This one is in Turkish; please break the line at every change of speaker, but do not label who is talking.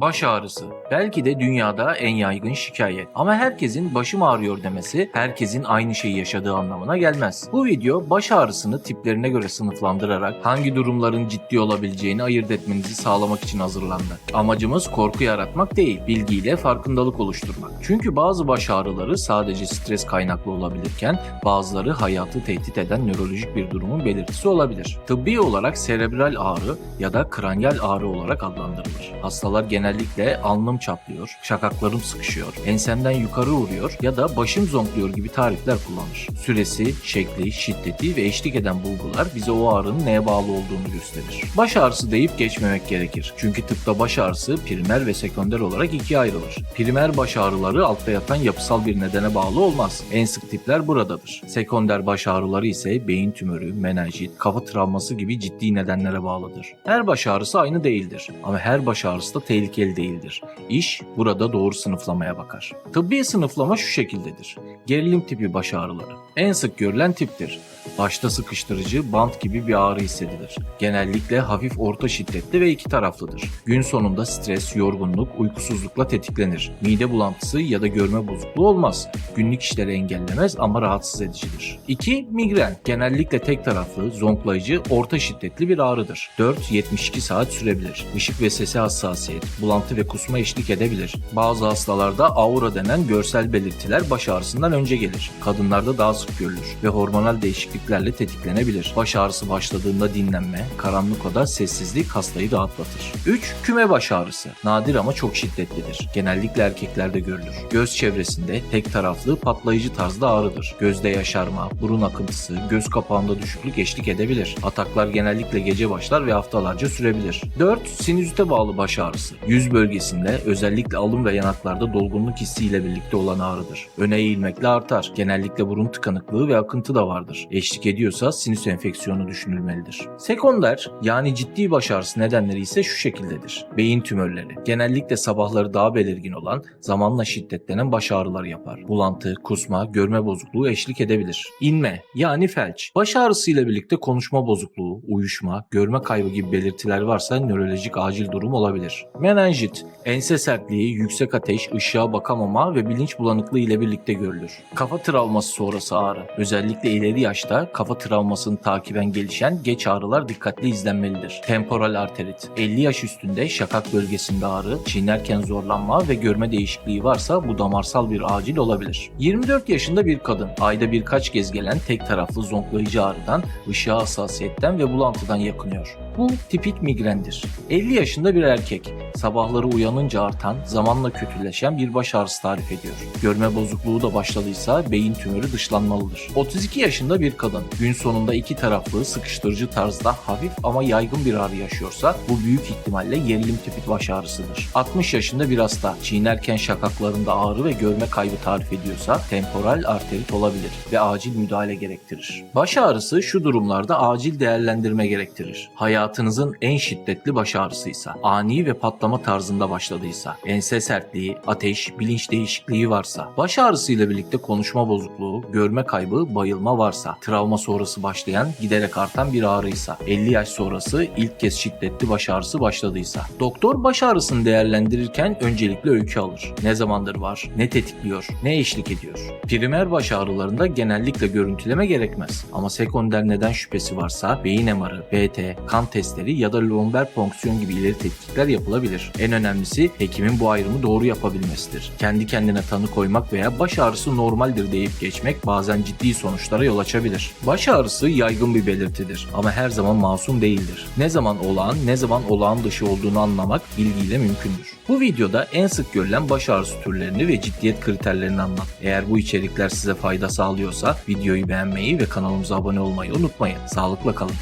Baş ağrısı. Belki de dünyada en yaygın şikayet. Ama herkesin başım ağrıyor demesi herkesin aynı şeyi yaşadığı anlamına gelmez. Bu video baş ağrısını tiplerine göre sınıflandırarak hangi durumların ciddi olabileceğini ayırt etmenizi sağlamak için hazırlandı. Amacımız korku yaratmak değil, bilgiyle farkındalık oluşturmak. Çünkü bazı baş ağrıları sadece stres kaynaklı olabilirken bazıları hayatı tehdit eden nörolojik bir durumun belirtisi olabilir. Tıbbi olarak serebral ağrı ya da kranyal ağrı olarak adlandırılır. Hastalar genellikle alnım çatlıyor, şakaklarım sıkışıyor, ensemden yukarı vuruyor ya da başım zonkluyor gibi tarifler kullanır. Süresi, şekli, şiddeti ve eşlik eden bulgular bize o ağrının neye bağlı olduğunu gösterir. Baş ağrısı deyip geçmemek gerekir. Çünkü tıpta baş ağrısı primer ve sekonder olarak ikiye ayrılır. Primer baş ağrıları altta yatan yapısal bir nedene bağlı olmaz. En sık tipler buradadır. Sekonder baş ağrıları ise beyin tümörü, menenjit, kafa travması gibi ciddi nedenlere bağlıdır. Her baş ağrısı aynı değildir ama her baş ağrısı da tehlikeli değildir. İş burada doğru sınıflamaya bakar. Tıbbi sınıflama şu şekildedir. Gerilim tipi baş ağrıları. En sık görülen tiptir. Başta sıkıştırıcı, bant gibi bir ağrı hissedilir. Genellikle hafif orta şiddetli ve iki taraflıdır. Gün sonunda stres, yorgunluk, uykusuzlukla tetiklenir. Mide bulantısı ya da görme bozukluğu olmaz. Günlük işleri engellemez ama rahatsız edicidir. 2. Migren. Genellikle tek taraflı, zonklayıcı, orta şiddetli bir ağrıdır. 4-72 saat sürebilir. Işık ve sese hassasiyet, bulantı ve kusma eşlik edebilir. Bazı hastalarda aura denen görsel belirtiler baş ağrısından önce gelir. Kadınlarda daha sık görülür ve hormonal değişikliklerle tetiklenebilir. Baş ağrısı başladığında dinlenme, karanlık oda, sessizlik hastayı rahatlatır. 3. Küme baş ağrısı. Nadir ama çok şiddetlidir. Genellikle erkeklerde görülür. Göz çevresinde tek taraflı patlayıcı tarzda ağrıdır. Gözde yaşarma, burun akıntısı, göz kapağında düşüklük eşlik edebilir. Ataklar genellikle gece başlar ve haftalarca sürebilir. 4. Sinüzite bağlı baş ağrısı. Yüz bölgesinde özellikle alın ve yanaklarda dolgunluk hissiyle birlikte olan ağrıdır. Öne eğilmekle artar. Genellikle burun tıkanıklığı ve akıntı da vardır. Eşlik ediyorsa sinüs enfeksiyonu düşünülmelidir. Sekonder yani ciddi baş ağrısı nedenleri ise şu şekildedir. Beyin tümörleri. Genellikle sabahları daha belirgin olan zamanla şiddetlenen baş ağrıları yapar. Bulantı, kusma, görme bozukluğu eşlik edebilir. İnme yani felç. Baş ağrısıyla birlikte konuşma bozukluğu, uyuşma, görme kaybı gibi belirtiler varsa nörolojik acil durum olabilir. Menenjit, ense sertliği, yüksek ateş, ışığa bakamama ve bilinç bulanıklığı ile birlikte görülür. Kafa travması sonrası ağrı. Özellikle ileri yaşta kafa travmasını takiben gelişen geç ağrılar dikkatli izlenmelidir. Temporal arterit. 50 yaş üstünde şakak bölgesinde ağrı, çiğnerken zorlanma ve görme değişikliği varsa bu damarsal bir acil olabilir. 24 yaşında bir kadın. Ayda birkaç kez gelen tek taraflı zonklayıcı ağrıdan, ışığa hassasiyetten ve bulantıdan yakınıyor. Bu tipik migrendir. 50 yaşında bir erkek. Sabahları uyanınca artan, zamanla kötüleşen bir baş ağrısı tarif ediyor. Görme bozukluğu da başladıysa beyin tümörü dışlanmalıdır. 32 yaşında bir kadın. Gün sonunda iki taraflı sıkıştırıcı tarzda hafif ama yaygın bir ağrı yaşıyorsa bu büyük ihtimalle gerilim tipi baş ağrısıdır. 60 yaşında bir hasta. Çiğnerken şakaklarında ağrı ve görme kaybı tarif ediyorsa temporal arterit olabilir ve acil müdahale gerektirir. Baş ağrısı şu durumlarda acil değerlendirme gerektirir. Hayatınızın en şiddetli baş ağrısıysa, ani ve patlama tarzında başladıysa, ense sertliği, ateş, bilinç değişikliği varsa, baş ağrısıyla birlikte konuşma bozukluğu, görme kaybı, bayılma varsa, travma sonrası başlayan, giderek artan bir ağrıysa, 50 yaş sonrası ilk kez şiddetli baş ağrısı başladıysa. Doktor baş ağrısını değerlendirirken öncelikle öykü alır. Ne zamandır var, ne tetikliyor, ne eşlik ediyor. Primer baş ağrılarında genellikle görüntüleme gerekmez. Ama sekonder neden şüphesi varsa beyin MR'ı, BT, kan testleri ya da lomber fonksiyon gibi ileri tetkikler yapılabilir. En önemlisi hekimin bu ayrımı doğru yapabilmesidir. Kendi kendine tanı koymak veya baş ağrısı normaldir deyip geçmek bazen ciddi sonuçlara yol açabilir. Baş ağrısı yaygın bir belirtidir ama her zaman masum değildir. Ne zaman olağan ne zaman olağan dışı olduğunu anlamak bilgiyle mümkündür. Bu videoda en sık görülen baş ağrısı türlerini ve ciddiyet kriterlerini anlat. Eğer bu içerikler size fayda sağlıyorsa videoyu beğenmeyi ve kanalımıza abone olmayı unutmayın. Sağlıkla kalın.